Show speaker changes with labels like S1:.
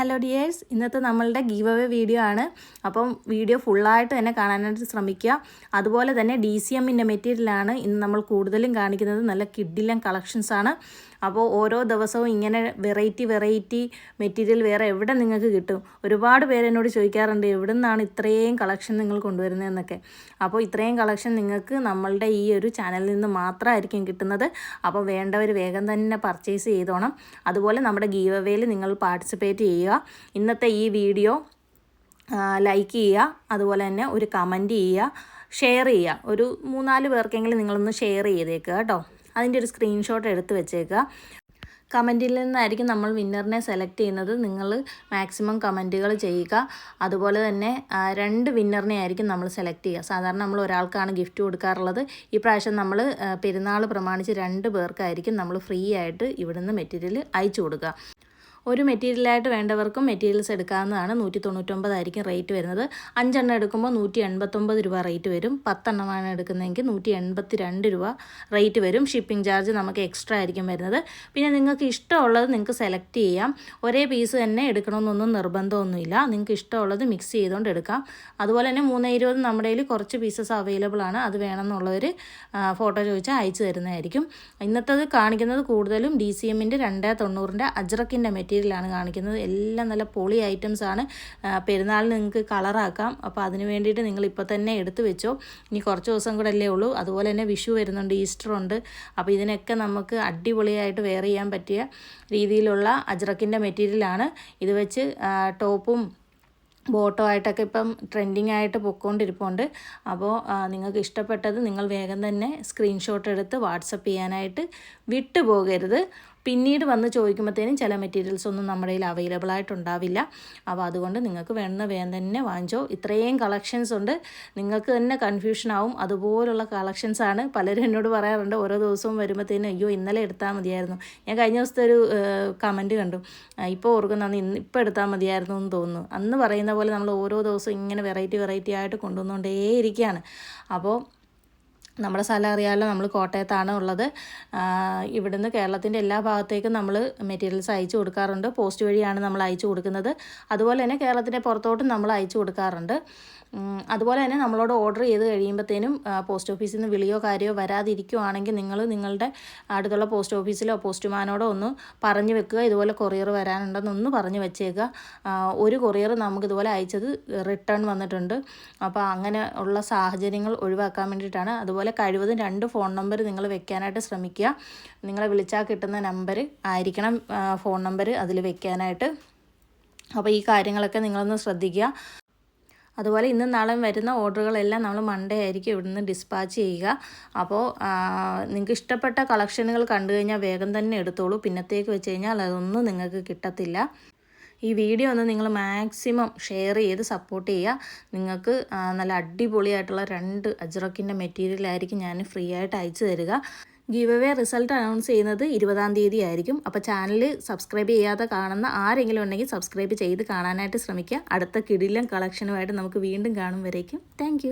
S1: Hello dears ഇന്നത്തെ നമ്മളുടെ give away video ആണ്. അപ്പം വീഡിയോ ഫുള്ളായിട്ട് തന്നെ കാണാനായിട്ട് ശ്രമിക്കുക. അതുപോലെ തന്നെ ഡി സി എമ്മിന്റെ മെറ്റീരിയലാണ് ഇന്ന് നമ്മൾ കൂടുതലും കാണിക്കുന്നത്. നല്ല കിഡിലം കളക്ഷൻസ് ആണ്. അപ്പോൾ ഓരോ ദിവസവും ഇങ്ങനെ വെറൈറ്റി വെറൈറ്റി മെറ്റീരിയൽ വേറെ എവിടെ നിങ്ങൾക്ക് കിട്ടും? ഒരുപാട് പേര് എന്നോട് ചോദിക്കാറുണ്ട് എവിടെ നിന്നാണ് ഇത്രയും കളക്ഷൻ നിങ്ങൾ കൊണ്ടുവരുന്നതെന്നൊക്കെ അപ്പോൾ ഇത്രയും കളക്ഷൻ നിങ്ങൾക്ക് നമ്മളുടെ ഈ ഒരു ചാനലിൽ നിന്ന് മാത്രമായിരിക്കും കിട്ടുന്നത്. അപ്പോൾ വേണ്ടവർ വേഗം തന്നെ പർച്ചേസ് ചെയ്തോണം. അതുപോലെ നമ്മുടെ ഗീവ് നിങ്ങൾ പാർട്ടിസിപ്പേറ്റ് ചെയ്യുക. ഇന്നത്തെ ഈ വീഡിയോ ലൈക്ക് ചെയ്യുക. അതുപോലെ തന്നെ ഒരു കമന്റ് ചെയ്യുക. ഷെയർ ചെയ്യുക. ഒരു മൂന്നാൽ പേർക്കെങ്കിലും നിങ്ങളൊന്ന് ഷെയർ ചെയ്തേക്കുക കേട്ടോ. അതിന്റെ ഒരു സ്ക്രീൻഷോട്ട് എടുത്ത് വെച്ചേക്കുക. കമന്റിൽ നിന്നായിരിക്കും നമ്മൾ വിന്നറിനെ സെലക്ട് ചെയ്യുന്നത്. നിങ്ങൾ മാക്സിമം കമന്റുകൾ ചെയ്യുക. അതുപോലെ തന്നെ രണ്ട് വിന്നറിനെ ആയിരിക്കും നമ്മൾ സെലക്ട് ചെയ്യുക. സാധാരണ നമ്മൾ ഒരാൾക്കാണ് ഗിഫ്റ്റ് കൊടുക്കാറുള്ളത്. ഈ പ്രാവശ്യം നമ്മൾ പെരുന്നാൾ പ്രമാണിച്ച് രണ്ട് പേർക്കായിരിക്കും നമ്മൾ ഫ്രീ ആയിട്ട് ഇവിടുന്ന് മെറ്റീരിയൽ അയച്ചു കൊടുക്കുക. ഒരു മെറ്റീരിയലായിട്ട് വേണ്ടവർക്കും മെറ്റീരിയൽസ് എടുക്കാവുന്നതാണ്. നൂറ്റി തൊണ്ണൂറ്റൊമ്പതായിരിക്കും റേറ്റ് വരുന്നത്. അഞ്ചെണ്ണം എടുക്കുമ്പോൾ നൂറ്റി എൺപത്തൊമ്പത് രൂപ റേറ്റ് വരും. പത്തെണ്ണമാണ് എടുക്കുന്നതെങ്കിൽ നൂറ്റി എൺപത്തി രണ്ട് രൂപ റേറ്റ് വരും. ഷിപ്പിംഗ് ചാർജ് നമുക്ക് എക്സ്ട്രാ ആയിരിക്കും വരുന്നത്. പിന്നെ നിങ്ങൾക്ക് ഇഷ്ടമുള്ളത് നിങ്ങൾക്ക് സെലക്ട് ചെയ്യാം. ഒരേ പീസ് തന്നെ എടുക്കണമെന്നൊന്നും നിർബന്ധമൊന്നുമില്ല. നിങ്ങൾക്ക് ഇഷ്ടമുള്ളത് മിക്സ് ചെയ്തുകൊണ്ട് എടുക്കാം. അതുപോലെ തന്നെ മൂന്ന് ഇരുപത് നമ്മുടെ കയ്യിൽ കുറച്ച് പീസസ് അവൈലബിൾ ആണ്. അത് വേണമെന്നുള്ളവർ ഫോട്ടോ ചോദിച്ചാൽ അയച്ചു തരുന്നതായിരിക്കും. ഇന്നത്തത് കാണിക്കുന്നത് കൂടുതലും ഡി സി എമ്മിന്റെ രണ്ട് തൊണ്ണൂറിന്റെ അജ്രക്കിന്റെ മെറ്റീരിയലാണ് കാണിക്കുന്നത്. എല്ലാം നല്ല പൊളി ഐറ്റംസ് ആണ്. പെരുന്നാളിന് നിങ്ങൾക്ക് കളറാക്കാം. അപ്പോൾ അതിന് വേണ്ടിയിട്ട് നിങ്ങൾ ഇപ്പോൾ തന്നെ എടുത്തു വെച്ചോ. ഇനി കുറച്ച് ദിവസം കൂടെ അല്ലേ ഉള്ളൂ. അതുപോലെ തന്നെ വിഷു വരുന്നുണ്ട് ഈസ്റ്റർ ഉണ്ട്. അപ്പോൾ ഇതിനൊക്കെ നമുക്ക് അടിപൊളിയായിട്ട് വെയർ ചെയ്യാൻ പറ്റിയ രീതിയിലുള്ള അജ്രക്കിന്റെ മെറ്റീരിയലാണ് ഇത് വെച്ച് ടോപ്പും ബോട്ടോ ആയിട്ടൊക്കെ ഇപ്പം ട്രെൻഡിങ് ആയിട്ട് പൊക്കോണ്ടിരിപ്പുണ്ട്. അപ്പോൾ നിങ്ങൾക്ക് ഇഷ്ടപ്പെട്ടത് നിങ്ങൾ വേഗം തന്നെ സ്ക്രീൻഷോട്ട് എടുത്ത് വാട്സപ്പ് ചെയ്യാനായിട്ട് വിട്ടു പോകരുത് പിന്നീട് വന്ന് ചോദിക്കുമ്പോഴത്തേനും ചില മെറ്റീരിയൽസ് ഒന്നും നമ്മുടെ കയ്യിൽ അവൈലബിൾ ആയിട്ടുണ്ടാവില്ല. അപ്പോൾ അതുകൊണ്ട് നിങ്ങൾക്ക് വേണ്ട വേഗം തന്നെ വാങ്ങിച്ചോ. ഇത്രയും കളക്ഷൻസ് ഉണ്ട്. നിങ്ങൾക്ക് തന്നെ കൺഫ്യൂഷൻ ആവും. അതുപോലുള്ള കളക്ഷൻസ് ആണ് പലരും എന്നോട് പറയാറുണ്ട്. ഓരോ ദിവസവും വരുമ്പോഴത്തേനും അയ്യോ ഇന്നലെ എടുത്താൽ മതിയായിരുന്നു. ഞാൻ കഴിഞ്ഞ ദിവസത്തെ ഒരു കമന്റ് കണ്ടു. ഇപ്പോൾ ഓർക്കുന്ന ഇന്ന് ഇപ്പോൾ എടുത്താൽ മതിയായിരുന്നു എന്ന് തോന്നുന്നു. അന്ന് പറയുന്ന പോലെ നമ്മൾ ഓരോ ദിവസവും ഇങ്ങനെ വെറൈറ്റി വെറൈറ്റി ആയിട്ട് കൊണ്ടുവന്നുകൊണ്ടേയിരിക്കുകയാണ്. അപ്പോൾ നമ്മുടെ സ്ഥലം അറിയാമല്ലോ നമ്മൾ കോട്ടയത്താണ് ഉള്ളത്. ഇവിടുന്ന് കേരളത്തിന്റെ എല്ലാ ഭാഗത്തേക്കും നമ്മൾ മെറ്റീരിയൽസ് അയച്ചു കൊടുക്കാറുണ്ട്. പോസ്റ്റ് വഴിയാണ് നമ്മൾ അയച്ചു കൊടുക്കുന്നത്. അതുപോലെ തന്നെ കേരളത്തിന്റെ പുറത്തോട്ടും നമ്മൾ അയച്ചു കൊടുക്കാറുണ്ട്. അതുപോലെ തന്നെ നമ്മളോട് ഓർഡർ ചെയ്ത് കഴിയുമ്പോഴത്തേനും പോസ്റ്റ് ഓഫീസിൽ നിന്ന് വിളിയോ കാര്യമോ വരാതിരിക്കുവാണെങ്കിൽ നിങ്ങൾ നിങ്ങളുടെ അടുത്തുള്ള പോസ്റ്റ് ഓഫീസിലോ പോസ്റ്റ്മാനോടോ ഒന്ന് പറഞ്ഞു വെക്കുക. ഇതുപോലെ കൊറിയർ വരാനുണ്ടെന്ന് ഒന്ന് പറഞ്ഞു വെച്ചേക്കുക. ഒരു കൊറിയർ നമുക്ക് ഇതുപോലെ അയച്ചത് റിട്ടേൺ വന്നിട്ടുണ്ട്. അപ്പോൾ അങ്ങനെ ഉള്ള സാഹചര്യങ്ങൾ ഒഴിവാക്കാൻ വേണ്ടിയിട്ടാണ്. അതുപോലെ കഴിവതും രണ്ട് ഫോൺ നമ്പർ നിങ്ങൾ വെക്കാനായിട്ട് ശ്രമിക്കുക. നിങ്ങളെ വിളിച്ചാൽ കിട്ടുന്ന നമ്പർ ആയിരിക്കണം ഫോൺ നമ്പർ അതിൽ വെക്കാനായിട്ട്. അപ്പോൾ ഈ കാര്യങ്ങളൊക്കെ നിങ്ങളൊന്ന് ശ്രദ്ധിക്കുക. അതുപോലെ ഇന്നും നാളെ വരുന്ന ഓർഡറുകളെല്ലാം നമ്മൾ മൺഡേ ആയിരിക്കും ഇവിടുന്ന് ഡിസ്പാച്ച് ചെയ്യുക. അപ്പോൾ നിങ്ങൾക്ക് ഇഷ്ടപ്പെട്ട കളക്ഷനുകൾ കണ്ടു കഴിഞ്ഞാൽ വേഗം തന്നെ എടുത്തോളൂ. പിന്നത്തേക്ക് വെച്ച് കഴിഞ്ഞാൽ അതൊന്നും നിങ്ങൾക്ക് കിട്ടത്തില്ല. ഈ വീഡിയോ ഒന്ന് നിങ്ങൾ മാക്സിമം ഷെയർ ചെയ്ത് സപ്പോർട്ട് ചെയ്യുക. നിങ്ങൾക്ക് നല്ല അടിപൊളിയായിട്ടുള്ള രണ്ട് അജ്രക്കിന്റെ മെറ്റീരിയലായിരിക്കും ഞാൻ ഫ്രീ ആയിട്ട് അയച്ചു തരിക. ഗീവ് അവേ റിസൾട്ട് അനൗൺസ് ചെയ്യുന്നത് ഇരുപതാം തീയതി ആയിരിക്കും. അപ്പോൾ ചാനൽ സബ്സ്ക്രൈബ് ചെയ്യാതെ കാണുന്ന ആരെങ്കിലും ഉണ്ടെങ്കിൽ സബ്സ്ക്രൈബ് ചെയ്ത് കാണാനായിട്ട് ശ്രമിക്കുക. അടുത്ത കിടിലം കളക്ഷനുമായിട്ട് നമുക്ക് വീണ്ടും കാണും വരേക്കും. താങ്ക്